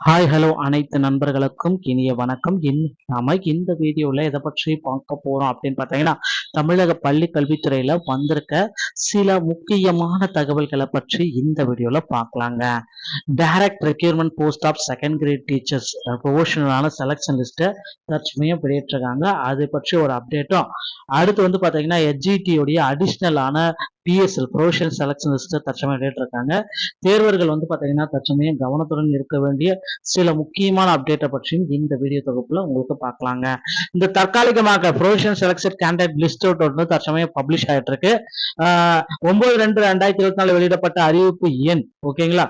Hi hello அனைத்து நண்பர்களுக்கும் இனிய வணக்கம். இன் நாம இந்த வீடியோவில் எதை பற்றி பார்க்க போகிறோம் அப்படின்னு பார்த்தீங்கன்னா தமிழக பள்ளி கல்வித்துறையில் வந்திருக்க சில முக்கியமான தகவல்களை பற்றி இந்த வீடியோவில் பார்க்கலாங்க. Direct requirement post of second grade teachers ப்ரொஃபஷனலான selection லிஸ்ட்டை தற்சமயம் வெளியிட்டிருக்காங்க. அதை பற்றி ஒரு அப்டேட்டும் அடுத்து வந்து பார்த்தீங்கன்னா எஸ்ஜிடியோடைய அடிஷ்னலான பிஎஸ்எல் ப்ரொஃபஷனல் செலக்ஷன் லிஸ்ட்டை தற்சமயம் வெளியிட்டிருக்காங்க தேர்வர்கள் வந்து பார்த்தீங்கன்னா தற்சமயம் கவனத்துடன் இருக்க வேண்டிய சில முக்கியமான அப்டேட்டை பற்றியும் இந்த வீடியோ தொகுப்பில் உங்களுக்கு பார்க்கலாங்க. இந்த தற்காலிகமாக professional selection candidate list out வந்து தற்சமயம் பப்ளிஷ் ஆயிட்டு இருக்கு. ஒன்பது ரெண்டு ரெண்டாயிரத்தி இருபத்தி நாலு வெளியிடப்பட்ட அறிவிப்பு எண் ஓகேங்களா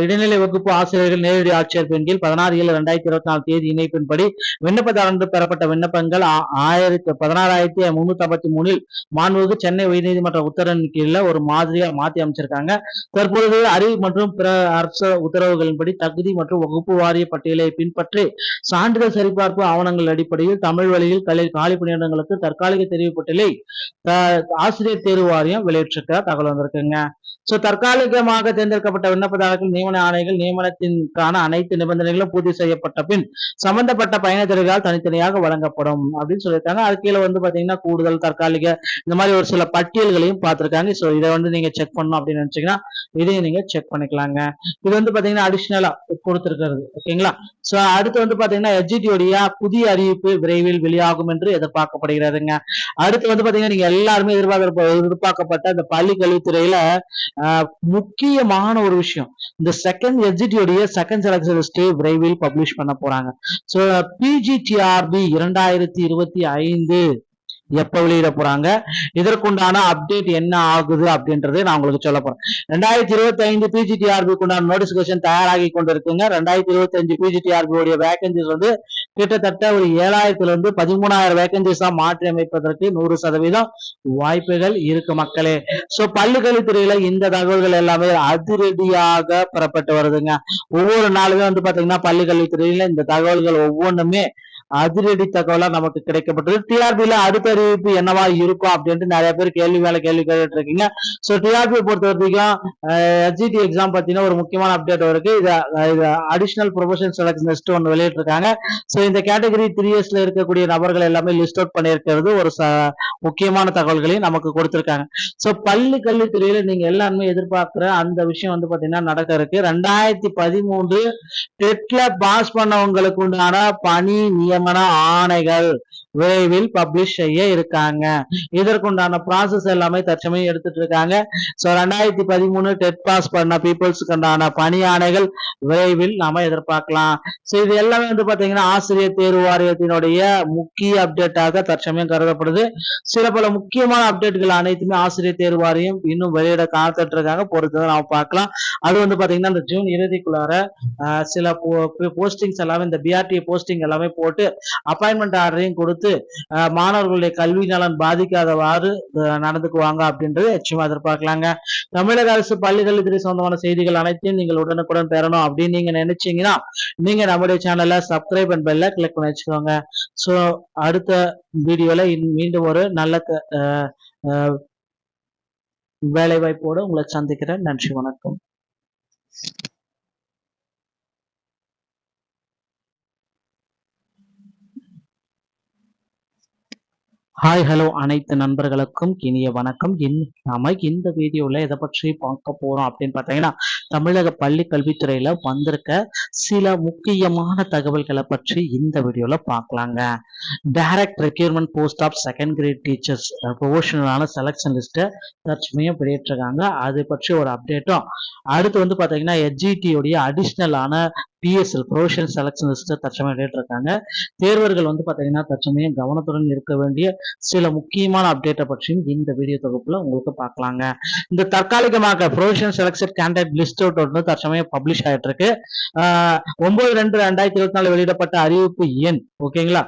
இடைநிலை வகுப்பு ஆசிரியர்கள் நேரடி ஆட்சியர் பெண்கள் பதினாறு ஏழு ரெண்டாயிரத்தி இருபத்தி நாலு தேதி இணைப்பின்படி விண்ணப்பதாரர்கள் பெறப்பட்ட விண்ணப்பங்கள் ஆ- ஆயிரத்தி பதினாறாயிரத்தி முன்னூத்தி ஐம்பத்தி மூணில் மாண்புக்கு சென்னை உயர்நீதிமன்ற உத்தரவின் கீழே ஒரு மாதிரியா மாற்றி அமைச்சிருக்காங்க. தற்பொழுது அறிவு மற்றும் பிற அரசு உத்தரவுகளின்படி தகுதி மற்றும் வகுப்பு வாரிய பட்டியலை பின்பற்றி சான்றிதழ் சரிபார்ப்பு ஆவணங்கள் அடிப்படையில் தமிழ் வழியில் கலை காலி பணியிடங்களுக்கு தற்காலிக தெரிவு பட்டியலை ஆசிரியர் தேர்வு வாரியம் வெளியிட்டிருக்க தகவல் வந்திருக்குங்க. சோ தற்காலிகமாக தேர்ந்தெடுக்கப்பட்ட விண்ணப்பதாரர்கள் நியமன ஆணைகள் நியமனத்திற்கான அனைத்து நிபந்தனைகளும் பூர்த்தி செய்யப்பட்ட பின் சம்பந்தப்பட்ட பயணத்தெரிவுகளால் தனித்தனியாக வழங்கப்படும் அப்படின்னு சொல்லியிருக்காங்க. அது கீழே வந்து பாத்தீங்கன்னா கூடுதல் தற்காலிக இந்த மாதிரி ஒரு சில பட்டியல்களையும் பார்த்திருக்காங்க. சோ இதை வந்து நீங்க செக் பண்ணணும் அப்படின்னு நினைச்சீங்கன்னா இதையும் நீங்க செக் பண்ணிக்கலாங்க. இது வந்து பாத்தீங்கன்னா அடிஷனலா கொடுத்திருக்கிறது. ஓகேங்களா சோ அடுத்து வந்து பாத்தீங்கன்னா எஜிடியோடைய புதிய அறிவிப்பு விரைவில் வெளியாகும் என்று எதிர்பார்க்கப்படுகிறதுங்க. அடுத்து வந்து பாத்தீங்கன்னா நீங்க எல்லாருமே எதிர்பார்க்க எதிர்பார்க்கப்பட்ட இந்த பள்ளி கல்வித்துறையில முக்கியமான ஒரு விஷயம். இந்த செகண்ட் எஸ்ஜிடியோடைய செகண்ட் செலக்ஷன் ஸ்டே விரைவில் பப்ளிஷ் பண்ண போறாங்க. சோ பிஜிடிஆர்பி இரண்டாயிரத்தி இருபத்தி ஐந்து. எப்ப வெளியிட போறாங்க? இதற்குண்டான அப்டேட் என்ன ஆகுது அப்படின்றத நான் உங்களுக்கு சொல்ல போறேன். ரெண்டாயிரத்தி இருபத்தி ஐந்து பிஜிடிஆர்பி உண்டான நோட்டிபிகேஷன் தயாராகி கொண்டிருக்குங்க. ரெண்டாயிரத்தி இருபத்தி அஞ்சு பிஜிடிஆர்பி உடைய வேகன்சிஸ் வந்து கிட்டத்தட்ட ஒரு ஏழாயிரத்துல இருந்து பதிமூணாயிரம் வேகன்சிஸா மாற்றி அமைப்பதற்கு நூறு சதவீதம் வாய்ப்புகள் இருக்கு மக்களே. சோ பள்ளிக்கல்வித்துறையில இந்த தகவல்கள் எல்லாமே அதிரடியாக பெறப்பட்டு வருதுங்க. ஒவ்வொரு நாளுமே வந்து பாத்தீங்கன்னா பள்ளிக்கல்வித்துறையில இந்த தகவல்கள் ஒவ்வொன்றுமே அதிரடி தகவலா நமக்கு கிடைக்கப்பட்டது. டிஆர்பியில அடுத்த அறிவிப்பு என்னவா இருக்கும் அப்படின்ட்டு நிறைய பேர் கேள்வி மேல கேள்வி கேட்டுட்டு இருக்கீங்க. சோ டிஆர்பியை பொறுத்த வரைக்கும் எஸ்ஜிடி எக்ஸாம் பார்த்தீங்கன்னா ஒரு முக்கியமான அப்டேட் இருக்கு. இது இது அடிஷனல் ப்ரொஃபஷன் செலக்ஷன் லிஸ்ட் ஒன்று வெளியிட்டிருக்காங்க. சோ இந்த கேட்டகரி த்ரீ இயர்ஸ்ல இருக்கக்கூடிய நபர்கள் எல்லாமே லிஸ்ட் அவுட் பண்ணியிருக்கிறது ஒரு ச- முக்கியமான தகவல்களையும் நமக்கு கொடுத்திருக்காங்க. சோ பள்ளி கல்வித்துறையில நீங்க எல்லாருமே எதிர்பார்க்கிற அந்த விஷயம் வந்து பாத்தீங்கன்னா நடக்க இருக்கு. ரெண்டாயிரத்தி பதிமூன்று டெட்ல பாஸ் பண்ணவங்களுக்கு உண்டான பணி நியமன ஆணைகள் விரைவில் பப்ளிஷ் செய்ய இருக்காங்க. இதற்குண்டான ப்ராசஸ் எல்லாமே தற்சமயம் எடுத்துட்டு இருக்காங்க. ஸோ ரெண்டாயிரத்தி பதிமூணு டெட் பாஸ் பண்ண பீப்புள்ஸுக்குண்டான பணியானைகள் விரைவில் நாம எதிர்பார்க்கலாம். ஸோ இது எல்லாமே வந்து பாத்தீங்கன்னா ஆசிரியர் தேர்வு வாரியத்தினுடைய முக்கிய அப்டேட்டாக தற்சமயம் கருதப்படுது. சில பல முக்கியமான அப்டேட்கள் அனைத்துமே ஆசிரியர் தேர்வு வாரியம் இன்னும் வெளியிட காத்துட்டு இருக்காங்க பொறுத்து நாம பார்க்கலாம். அது வந்து பாத்தீங்கன்னா இந்த ஜூன் இறுதிக்குள்ளார ஆஹ், சில போஸ்டிங்ஸ் எல்லாமே இந்த பிஆர்டி போஸ்டிங் எல்லாமே போட்டு அப்பாயின்மெண்ட் ஆர்டரையும் கொடுத்து கொடுத்து மாணவர்களுடைய கல்வி நலன் பாதிக்காதவாறு நடந்துக்குவாங்க அப்படின்றது நிச்சயமா எதிர்பார்க்கலாங்க. தமிழக அரசு பள்ளிகள் கல்வித்துறை சொந்தமான செய்திகள் அனைத்தையும் நீங்கள் உடனுக்குடன் பெறணும் அப்படின்னு நீங்க நினைச்சீங்கன்னா நீங்க நம்முடைய சேனல்ல சப்ஸ்கிரைப் அண்ட் பெல்ல கிளிக் பண்ணி வச்சுக்கோங்க. ஸோ அடுத்த வீடியோல மீண்டும் ஒரு நல்ல க- ஆஹ், வேலை வாய்ப்போடு உங்களை சந்திக்கிறேன். நன்றி வணக்கம். ஹாய் ஹலோ அனைத்து நண்பர்களுக்கும் இனிய வணக்கம். இன் நாம இந்த வீடியோவில் எதை பற்றி பார்க்க போறோம் அப்படின்னு பார்த்தீங்கன்னா தமிழக பள்ளி கல்வித்துறையில வந்திருக்க சில முக்கியமான தகவல்களை பற்றி இந்த வீடியோவில் பார்க்கலாங்க. Direct requirement post of second grade teachers ப்ரொஃபஷனலான selection லிஸ்ட்டை தற்சமயம் வெளியிட்டிருக்காங்க. அதை பற்றி ஒரு அப்டேட்டும் அடுத்து வந்து பார்த்தீங்கன்னா எஸ்ஜிடியோடைய அடிஷ்னலான பிஎஸ்எல் ப்ரொவிஷனல் செலக்ஷன் லிஸ்ட்டை தற்சமயம் வெளியிட்டிருக்காங்க. தேர்வர்கள் வந்து பார்த்தீங்கன்னா தற்சமயம் கவனத்துடன் இருக்க வேண்டிய சில முக்கியமான அப்டேட்டை பற்றியும் இந்த வீடியோ தொகுப்புல உங்களுக்கு பார்க்கலாங்க. இந்த தற்காலிகமாக provisional selection candidate list out வந்து தற்சமயம் பப்ளிஷ் ஆயிட்டு இருக்கு ஒன்பது ரெண்டு ரெண்டாயிரத்தி இருபத்தி நாலு வெளியிடப்பட்ட அறிவிப்பு எண் ஓகேங்களா?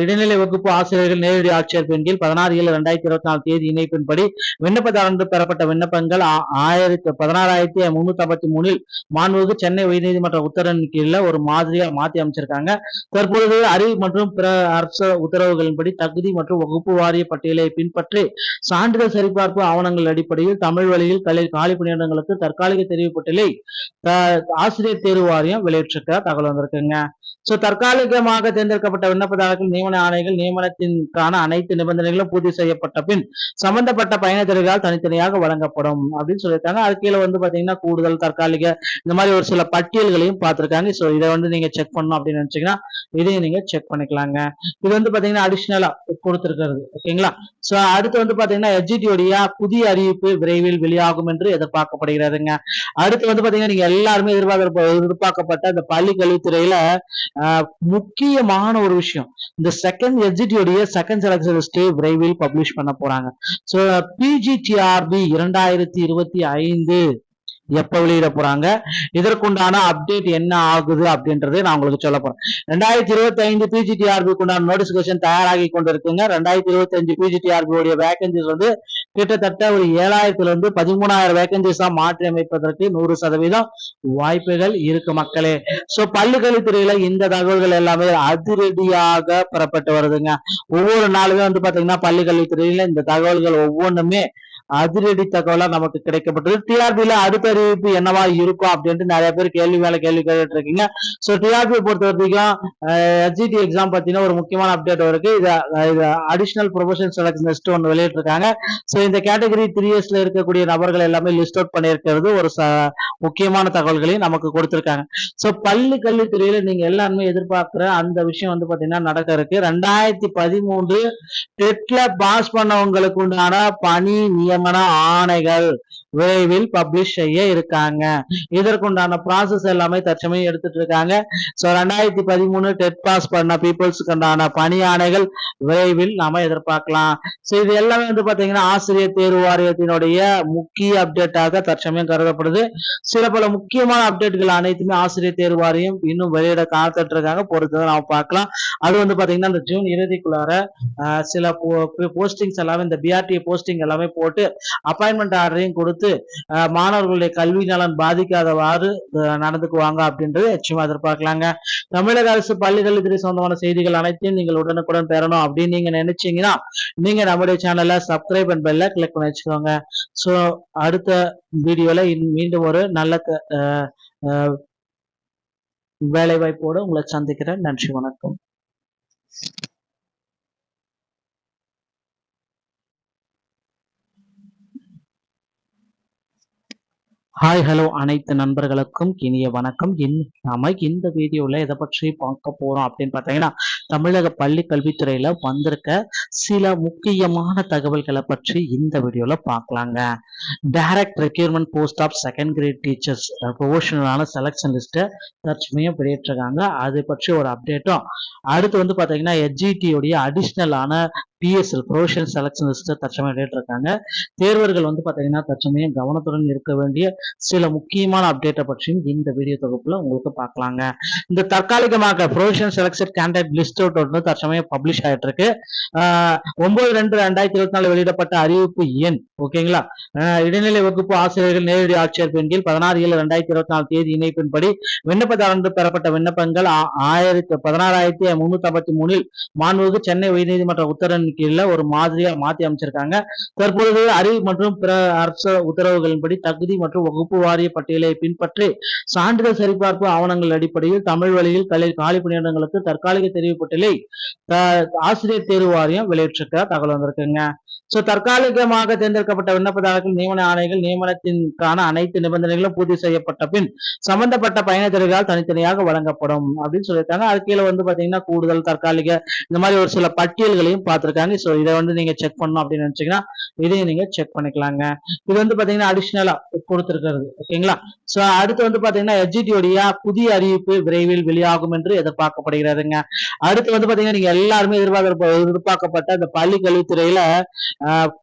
இடைநிலை வகுப்பு ஆசிரியர்கள் நேரடி ஆட்சியர் பெண்கள் பதினாறு ஏழு ரெண்டாயிரத்தி இருபத்தி நாலு தேதி இணைப்பின்படி விண்ணப்பதாரர்கள் பெறப்பட்ட விண்ணப்பங்கள் ஆ- ஆயிரத்தி பதினாறாயிரத்தி முன்னூத்தி ஐம்பத்தி மூணில் மாண்புக்கு சென்னை உயர்நீதிமன்ற உத்தரவின் உத்தரவின் கீழ ஒரு மாதிரியா மாத்தி அமைச்சிருக்காங்க. தற்பொழுது அறிவு மற்றும் பிற அரசு உத்தரவுகளின்படி தகுதி மற்றும் வகுப்பு வாரிய பட்டியலை பின்பற்றி சான்றிதழ் சரிபார்ப்பு ஆவணங்கள் அடிப்படையில் தமிழ் வழியில் கலை காலி பணியிடங்களுக்கு தற்காலிக தெரிவு பட்டியலை ஆசிரியர் தேர்வு வாரியம் வெளியிட்டிருக்க தகவல் வந்திருக்குங்க. சோ தற்காலிகமாக தேர்ந்தெடுக்கப்பட்ட விண்ணப்பதாரர்கள் நியமன ஆணைகள் நியமனத்திற்கான அனைத்து நிபந்தனைகளும் பூர்த்தி செய்யப்பட்ட பின் சம்பந்தப்பட்ட பயணத்திற்கால் தனித்தனியாக வழங்கப்படும் அப்படின்னு சொல்லியிருக்காங்க. அது கீழே வந்து பாத்தீங்கன்னா கூடுதல் தற்காலிக இந்த மாதிரி ஒரு சில பட்டியல்களையும் பார்த்திருக்காங்க. ஸோ இதை வந்து நீங்க செக் பண்ணணும் அப்படின்னு நினைச்சீங்கன்னா இதையும் நீங்க செக் பண்ணிக்கலாங்க. இது வந்து பாத்தீங்கன்னா அடிஷ்னலா கொடுத்துருக்கிறது. ஓகேங்களா? ஸோ அடுத்து வந்து பாத்தீங்கன்னா எஜிடியோடைய புதிய அறிவிப்பு விரைவில் வெளியாகும் என்று எதிர்பார்க்கப்படுகிறதுங்க. அடுத்து வந்து பாத்தீங்கன்னா நீங்க எல்லாருமே எதிர்பார்க்க எதிர்பார்க்கப்பட்ட இந்த பள்ளி கல்வித்துறையில முக்கியமான ஒரு விஷயம். இந்த செகண்ட் எஜிடியோடைய செகண்ட் செலக்ஷன் லிஸ்டே விரைவில் பப்ளிஷ் பண்ண போறாங்க. ஸோ பிஜிடிஆர்பி இரண்டாயிரத்தி இருபத்தி ஐந்து எப்போ வெளியிட போறாங்க? இதற்குண்டான அப்டேட் என்ன ஆகுது அப்படின்றது நான் உங்களுக்கு சொல்ல போறேன். ரெண்டாயிரத்தி இருபத்தி ஐந்து பிஜிடிஆர்பிக்கு உண்டான நோட்டிபிகேஷன் தயாராகி கொண்டிருக்குங்க. ரெண்டாயிரத்தி இருபத்தி அஞ்சு பிஜிடிஆர்பி உடைய வேகன்சிஸ் வந்து கிட்டத்தட்ட ஒரு ஏழாயிரத்துல இருந்து பதிமூணாயிரம் வேகன்சிஸ் மாற்றி அமைப்பதற்கு நூறு சதவீதம் வாய்ப்புகள் இருக்கு மக்களே. சோ பள்ளிக்கல்வித்துறையில இந்த தகவல்கள் எல்லாமே அதிரடியாக பெறப்பட்டு வருதுங்க. ஒவ்வொரு நாளுமே வந்து பாத்தீங்கன்னா பள்ளிக்கல்வித்துறையில இந்த தகவல்கள் ஒவ்வொன்றுமே அதிரடி தகவலா நமக்கு கிடைக்கப்பட்டது. டிஆர்பில அடுத்த அறிவிப்பு என்னவா இருக்கும் அப்படின்ட்டு நிறைய பேர் கேள்வி மேல கேள்வி கேட்டுட்டு இருக்கீங்க. சோ டிஆர்பி பொறுத்த வரைக்கும் எஸ்ஜிடி எக்ஸாம் பாத்தீங்கன்னா ஒரு முக்கியமான அப்டேட் இருக்கு. இது அடிஷனல் ப்ரொஃபஷனல் செலக்ஷன் லிஸ்ட் ஒன்று வெளியிட்டிருக்காங்க. சோ இந்த கேட்டகரி த்ரீ இயர்ஸ்ல இருக்கக்கூடிய நபர்கள் எல்லாமே லிஸ்ட் அவுட் பண்ணியிருக்கிறது ஒரு ச- முக்கியமான தகவல்களையும் நமக்கு கொடுத்திருக்காங்க. சோ பள்ளி கல்வித்துறையில நீங்க எல்லாருமே எதிர்பார்க்கிற அந்த விஷயம் வந்து பாத்தீங்கன்னா நடக்க இருக்கு. ரெண்டாயிரத்தி பதிமூன்று டெட்ல பாஸ் பண்ணவங்களுக்கு உண்டான பணி நியமன ஆணைகள். விரைவில் பப்ளிஷ் செய்ய இருக்காங்க. இதற்குண்டான ப்ராசஸ் எல்லாமே தற்சமயம் எடுத்துட்டு இருக்காங்க. ஸோ ரெண்டாயிரத்தி பதிமூணு டெட் பாஸ் பண்ண பீப்புள்ஸ்க்கு உண்டான பணி ஆணைகள் விரைவில் நாம எதிர்பார்க்கலாம். ஸோ இது எல்லாமே வந்து பாத்தீங்கன்னா ஆசிரியர் தேர்வு வாரியத்தினுடைய முக்கிய அப்டேட்டாக தற்சமயம் கருதப்படுது. சில பல முக்கியமான அப்டேட்கள் அனைத்துமே ஆசிரியர் தேர்வு வாரியம் இன்னும் வெளியிட காத்துட்டு இருக்காங்க பொறுத்து நாம பார்க்கலாம். அது வந்து பாத்தீங்கன்னா இந்த ஜூன் இறுதிக்குள்ளார ஆஹ், சில போஸ்டிங்ஸ் எல்லாமே இந்த பிஆர்டி போஸ்டிங் எல்லாமே போட்டு அப்பாயின்மெண்ட் ஆர்டரையும் கொடுத்து ஆஹ், மாணவர்களுடைய கல்வி நலன் பாதிக்காதவாறு நடந்துக்குவாங்க அப்படின்றது நிச்சயமா எதிர்பார்க்கலாங்க. தமிழக அரசு பள்ளிகள் கல்வித்துறை சொந்தமான செய்திகள் அனைத்தையும் நீங்கள் உடனுக்குடன் பெறணும் அப்படின்னு நீங்க நினைச்சீங்கன்னா நீங்க நம்முடைய சேனலை சப்ஸ்கிரைப் அண்ட் பெல்ல கிளிக் பண்ணி வச்சுக்கோங்க. ஸோ அடுத்த வீடியோல மீண்டும் ஒரு நல்ல வேலை வாய்ப்போடு உங்களை சந்திக்கிறேன். நன்றி வணக்கம். ஹாய் ஹலோ அனைத்து நண்பர்களுக்கும் இனிய வணக்கம். இன் நாம இந்த வீடியோவில் எதை பற்றி பார்க்க போகிறோம் அப்படின்னு பார்த்தீங்கன்னா தமிழக பள்ளி கல்வித்துறையில் வந்திருக்க சில முக்கியமான தகவல்களை பற்றி இந்த வீடியோவில் பார்க்கலாங்க. Direct requirement post of second grade teachers ப்ரொஃபஷனலான selection லிஸ்ட்டை தற்சமயம் வெளியிட்டிருக்காங்க. அது பற்றி ஒரு அப்டேட்டும் அடுத்து வந்து பார்த்தீங்கன்னா எஜிடியுடைய அடிஷ்னலான பிஎஸ்எல் ப்ரொஃபஷனல் செலக்ஷன் லிஸ்ட்டை தற்சமயம் வெளியிட்டிருக்காங்க தேர்வர்கள் வந்து பார்த்தீங்கன்னா தற்சமயம் கவனத்துடன் இருக்க வேண்டிய சில முக்கியமான அப்டேட்டை பற்றியும் இந்த வீடியோ தொகுப்புல உங்களுக்கு பார்க்கலாங்க. இந்த தற்காலிகமாக professional selection candidate list out வந்து தற்சமயம் பப்ளிஷ் ஆகிட்டு இருக்கு. ஒன்பது ரெண்டு ரெண்டாயிரத்தி இருபத்தி நாலு வெளியிடப்பட்ட அறிவிப்பு எண் ஓகேங்களா இடைநிலை வகுப்பு ஆசிரியர்கள் நேரடி ஆட்சியர் பெண்கள் பதினாறு ஏழு ரெண்டாயிரத்தி இருபத்தி நாலு தேதி இணைப்பின்படி விண்ணப்பதாரர்கள் பெறப்பட்ட விண்ணப்பங்கள் ஆயிரத்தி பதினாறாயிரத்தி முன்னூத்தி ஐம்பத்தி மூணில் மாண்புக்கு சென்னை உயர்நீதிமன்ற உத்தரவின் கீழ ஒரு மாதிரியா மாற்றி அமைச்சிருக்காங்க. தற்பொழுது அறிவு மற்றும் பிற அரசு உத்தரவுகளின்படி தகுதி மற்றும் வகுப்பு வாரிய பட்டியலை பின்பற்றி சான்றிதழ் சரிபார்ப்பு ஆவணங்கள் அடிப்படையில் தமிழ் வழியில் கலை காலி பணியிடங்களுக்கு தற்காலிக தெரிவு பட்டியலை ஆசிரியர் தேர்வு வாரியம் வெளியிட்டிருக்க தகவல் வந்திருக்குங்க. சோ தற்காலிகமாக தேர்ந்தெடுக்கப்பட்ட விண்ணப்பதாரர்கள் நியமன ஆணைகள் நியமனத்திற்கான அனைத்து நிபந்தனைகளும் பூர்த்தி செய்யப்பட்ட பின் சம்பந்தப்பட்ட பயணத்தெரிவுகள் தனித்தனியாக வழங்கப்படும் அப்படின்னு சொல்லியிருக்காங்க. அது கீழே வந்து பாத்தீங்கன்னா கூடுதல் தற்காலிக இந்த மாதிரி ஒரு சில பட்டியல்களையும் பார்த்திருக்காங்க. சோ இதை வந்து நீங்க செக் பண்ணணும் அப்படின்னு நினைச்சீங்கன்னா இதையும் நீங்க செக் பண்ணிக்கலாங்க. இது வந்து பாத்தீங்கன்னா அடிஷனலா கொடுத்திருக்கிறது. ஓகேங்களா? சோ அடுத்து வந்து பாத்தீங்கன்னா HGT புதிய அறிவிப்பு விரைவில் வெளியாகும் என்று எதிர்பார்க்கப்படுகிறதுங்க. அடுத்து வந்து பாத்தீங்கன்னா நீங்க எல்லாருமே எதிர்பார்க்க எதிர்பார்க்கப்பட்ட இந்த பள்ளி கல்வித்துறையில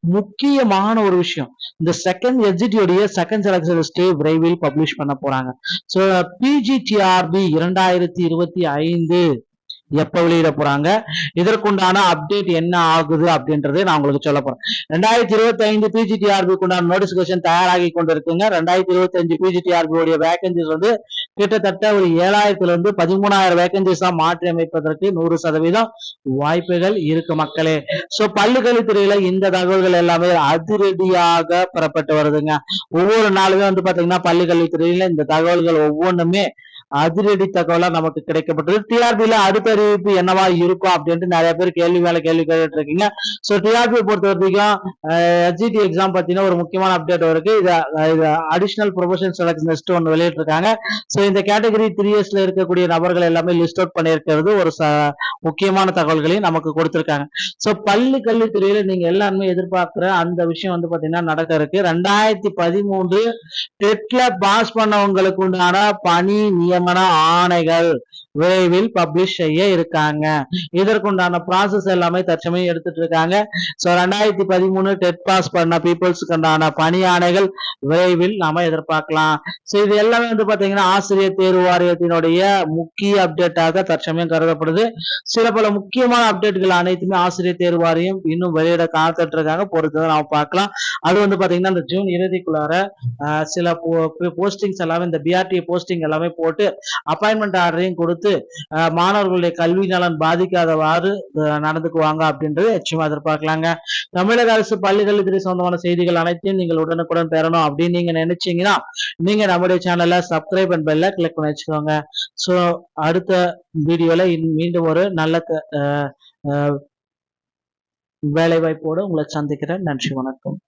முக்கியமான ஒரு விஷயம். இந்த second HGT second selection stay விரைவில் பப்ளிஷ் பண்ண போறாங்க. ஸோ பிஜிடிஆர்பி இரண்டாயிரத்தி இருபத்தி ஐந்து எப்ப வெளியிட போறாங்க? இதற்குண்டான அப்டேட் என்ன ஆகுது அப்படின்றதே நான் உங்களுக்கு சொல்ல போறேன். ரெண்டாயிரத்தி இருபத்தி ஐந்து பிஜிடிஆர்பி உண்டான நோட்டிபிகேஷன் தயாராகி கொண்டிருக்குங்க. ரெண்டாயிரத்தி இருபத்தி அஞ்சு பிஜிடிஆர்பி உடைய வேகன்சிஸ் வந்து கிட்டத்தட்ட ஒரு ஏழாயிரத்துல இருந்து பதிமூணாயிரம் வேகன்சிஸா மாற்றி அமைப்பதற்கு நூறு சதவீதம் வாய்ப்புகள் இருக்கு மக்களே. சோ பள்ளிக்கல்வித்துறையில இந்த தகவல்கள் எல்லாமே அதிரடியாக பெறப்பட்டு வருதுங்க. ஒவ்வொரு நாளுமே வந்து பாத்தீங்கன்னா பள்ளிக்கல்வித்துறையில இந்த தகவல்கள் ஒவ்வொன்றுமே அதிரடி தகவலா நமக்கு கிடைக்கப்பட்டது. டிஆர்பியில அடுத்த அறிவிப்பு என்னவா இருக்கும் அப்படின்ட்டு நிறைய பேர் கேள்வி மேல கேள்வி கேட்டுட்டு இருக்கீங்க. ஸோ டிஆர்பியை பொறுத்த வரைக்கும் எஸ்ஜிடி எக்ஸாம் பார்த்தீங்கன்னா ஒரு முக்கியமான அப்டேட் இருக்கு. இது இது அடிஷனல் ப்ரொமோஷன் செலக்ஷன் லிஸ்ட் ஒன்று வெளியிட்டிருக்காங்க. ஸோ இந்த கேட்டகரி த்ரீ இயர்ஸ்ல இருக்கக்கூடிய நபர்கள் எல்லாமே லிஸ்ட் அவுட் பண்ணியிருக்கிறது ஒரு ச- முக்கியமான தகவல்களையும் நமக்கு கொடுத்துருக்காங்க. ஸோ பள்ளி கல்வித்துறையில நீங்க எல்லாருமே எதிர்பார்க்கிற அந்த விஷயம் வந்து பாத்தீங்கன்னா நடக்க இருக்கு. ரெண்டாயிரத்தி பதிமூன்று டெட்ல பாஸ் பண்ணவங்களுக்கு உண்டான பணி நியமன ஆணைகள். விரைவில் பப்ளிஷ் செய்ய இருக்காங்க. இதற்குண்டான ப்ராசஸ் எல்லாமே தற்சமயம் எடுத்துட்டு இருக்காங்க. ஸோ ரெண்டாயிரத்தி பதிமூணு டெட் பாஸ் பண்ண பீப்புள்ஸுக்குண்டான பணியானைகள் விரைவில் நாம எதிர்பார்க்கலாம். ஸோ இது எல்லாமே வந்து பாத்தீங்கன்னா ஆசிரியர் தேர்வு வாரியத்தினுடைய முக்கிய அப்டேட்டாக தற்சமயம் கருதப்படுது. சில பல முக்கியமான அப்டேட்கள் அனைத்துமே ஆசிரியர் தேர்வு வாரியம் இன்னும் வெளியிட காத்துட்டு இருக்காங்க பொறுத்து நாம பார்க்கலாம். அது வந்து பாத்தீங்கன்னா இந்த ஜூன் இறுதிக்குள்ளார ஆஹ் சில போஸ்டிங்ஸ் எல்லாமே இந்த பிஆர்டி போஸ்டிங் எல்லாமே போட்டு அப்பாயின்மெண்ட் ஆர்டரையும் கொடுத்து கொடுத்து மாணவர்களுடைய கல்வி நலன் பாதிக்காதவாறு நடந்துக்குவாங்க அப்படின்றது நிச்சயமா எதிர்பார்க்கலாங்க. தமிழக அரசு பள்ளிக்கல்வித்துறை சொந்தமான செய்திகள் அனைத்தையும் நீங்கள் உடனுக்குடன் பெறணும் அப்படின்னு நீங்க நினைச்சீங்கன்னா நீங்க நம்முடைய சேனலை சப்ஸ்கிரைப் அண்ட் பெல்ல கிளிக் பண்ணி வச்சுக்கோங்க. ஸோ அடுத்த வீடியோல மீண்டும் ஒரு நல்ல க- ஆஹ் வேலை வாய்ப்போடு உங்களை சந்திக்கிறேன். நன்றி வணக்கம்.